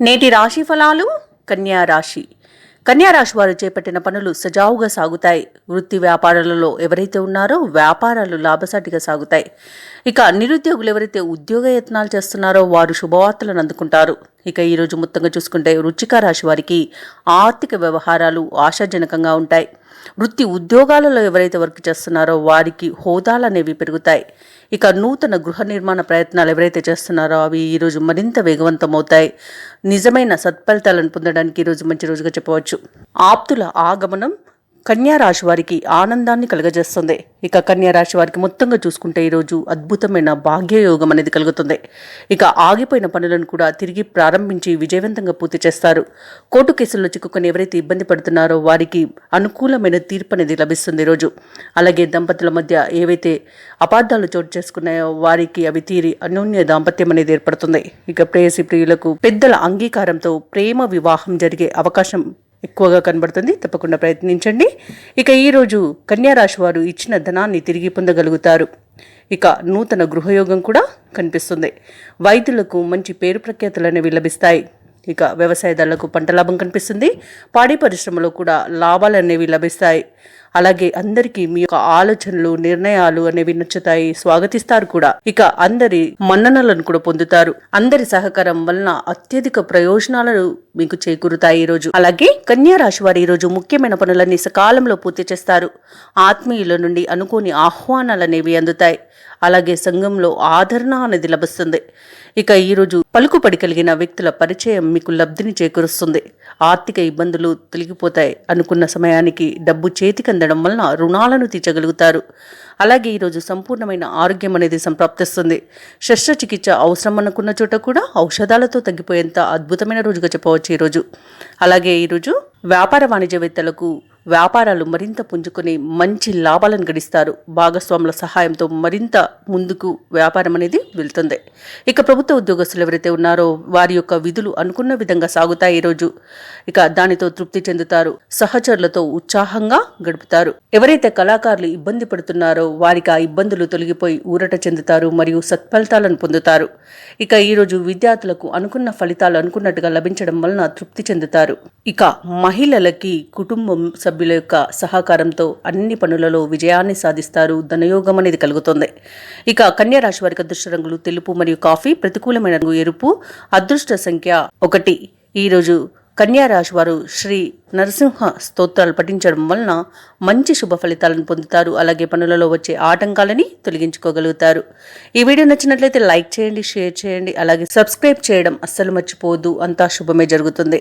నేటి రాశి ఫలాలు? కన్యా రాశి. కన్యా రాశి వారు చేపట్టిన పనులు సజావుగా సాగుతాయి. వృత్తి వ్యాపారాలలో ఎవరైతే ఉన్నారో వ్యాపారాలు లాభసాటిగా సాగుతాయి. ఇక నిరుద్యోగులు ఎవరైతే ఉద్యోగ యత్నాలు చేస్తున్నారో వారు శుభవార్తలను అందుకుంటారు. ఇక ఈరోజు మొత్తంగా చూసుకుంటే వృచ్చిక రాశి వారికి ఆర్థిక వ్యవహారాలు ఆశాజనకంగా ఉంటాయి. వృత్తి ఉద్యోగాలలో ఎవరైతే వర్క్ చేస్తున్నారో వారికి హోదాలు అనేవి పెరుగుతాయి. ఇక నూతన గృహ నిర్మాణ ప్రయత్నాలు ఎవరైతే చేస్తున్నారో అవి ఈరోజు మరింత వేగవంతమవుతాయి. నిజమైన సత్ఫలితాలను పొందడానికి ఈరోజు మంచి రోజుగా చెప్పవచ్చు. ఆప్తుల ఆగమనం రాశి వారికి ఆనందాన్ని కలుగజేస్తుంది. ఇక కన్యా రాశి వారికి మొత్తంగా చూసుకుంటే ఈరోజు అద్భుతమైన భాగ్యయోగం అనేది కలుగుతుంది. ఇక ఆగిపోయిన పనులను కూడా తిరిగి ప్రారంభించి విజయవంతంగా పూర్తి చేస్తారు. కోర్టు కేసుల్లో చిక్కుకొని ఎవరైతే ఇబ్బంది పడుతున్నారో వారికి అనుకూలమైన తీర్పు అనేది లభిస్తుంది ఈరోజు అలాగే దంపతుల మధ్య ఏవైతే అపార్థాలు చోటు చేసుకున్నాయో వారికి అవి తీరి అన్యోన్య దాంపత్యం అనేది ఏర్పడుతుంది. ఇక ప్రేయసి ప్రియులకు పెద్దల అంగీకారంతో ప్రేమ వివాహం జరిగే అవకాశం ఎక్కువగా కనబడుతుంది. తప్పకుండా ప్రయత్నించండి. ఇక ఈరోజు కన్యారాశి వారు ఇచ్చిన ధనాన్ని తిరిగి పొందగలుగుతారు. ఇక నూతన గృహయోగం కూడా కనిపిస్తుంది. వైద్యులకు మంచి పేరు ప్రఖ్యాతులు అనేవి లభిస్తాయి. ఇక వ్యవసాయదారులకు పంట లాభం కనిపిస్తుంది. పాడి పరిశ్రమలో కూడా లాభాలు అనేవి లభిస్తాయి. అలాగే అందరికీ మీ యొక్క ఆలోచనలు నిర్ణయాలు అనేవి నచ్చుతాయి. స్వాగతిస్తారు కూడా. ఇక అందరి మన్ననలను కూడా పొందుతారు. అందరి సహకారం వలన అత్యధిక ప్రయోజనాలను మీకు చేకూరుతాయి ఈ రోజు. అలాగే కన్యా రాశి వారు ఈ రోజు ముఖ్యమైన పనులన్నీ సకాలంలో పూర్తి చేస్తారు. ఆత్మీయుల నుండి అనుకోని ఆహ్వానాలు అనేవి అందుతాయి. అలాగే సంఘంలో ఆదరణ అనేది లభిస్తుంది. ఇక ఈరోజు పలుకుపడి కలిగిన వ్యక్తుల పరిచయం మీకు లబ్ధిని చేకూరుస్తుంది. ఆర్థిక ఇబ్బందులు తొలగిపోతాయి. అనుకున్న సమయానికి డబ్బు చేతికి అందడం వలన రుణాలను తీర్చగలుగుతారు. అలాగే ఈరోజు సంపూర్ణమైన ఆరోగ్యం అనేది సంప్రాప్తిస్తుంది. శస్త్రచికిత్స అవసరం అనుకున్న చోట కూడా ఔషధాలతో తగ్గిపోయేంత అద్భుతమైన రోజుగా చెప్పవచ్చు ఈరోజు అలాగే ఈరోజు వ్యాపార వాణిజ్యవేత్తలకు వ్యాపారాలు మరింత పుంజుకొని మంచి లాభాలను గడిస్తారు. భాగస్వాముల సహాయంతో మరింత ముందుకు వ్యాపారం అనేది వెళ్తుంది. ఇక ప్రభుత్వ ఉద్యోగస్తులు ఎవరైతే ఉన్నారో వారి యొక్క విధులు అనుకున్న విధంగా సాగుతాయి ఈరోజు ఇక దానితో తృప్తి చెందుతారు. సహచరులతో ఉత్సాహంగా గడుపుతారు. ఎవరైతే కళాకారులు ఇబ్బంది పడుతున్నారో వారికి ఆ ఇబ్బందులు తొలగిపోయి ఊరట చెందుతారు మరియు సత్ఫలితాలను పొందుతారు. ఇక ఈరోజు విద్యార్థులకు అనుకున్న ఫలితాలు అనుకున్నట్టుగా లభించడం వలన తృప్తి చెందుతారు. ఇక మహిళలకి కుటుంబం సభ్యుల యొక్క సహకారంతో అన్ని పనులలో విజయాన్ని సాధిస్తారు ధనయోగం అనేది కలుగుతుంది. ఇక కన్యా రాశి వారికి అదృష్ట రంగులు తెలుపు మరియు కాఫీ ప్రతికూలమైన రంగు ఎరుపు అదృష్ట సంఖ్య ఒకటి. ఈరోజు కన్యా రాశి వారు శ్రీ నరసింహ స్తోత్రాలు పఠించడం వలన మంచి శుభ ఫలితాలను పొందుతారు. అలాగే పనులలో వచ్చే ఆటంకాలని తొలగించుకోగలుగుతారు. ఈ వీడియో నచ్చినట్లయితే లైక్ చేయండి షేర్ చేయండి అలాగే సబ్స్క్రైబ్ చేయడం అస్సలు మర్చిపోవద్దు. అంతా శుభమే జరుగుతుంది.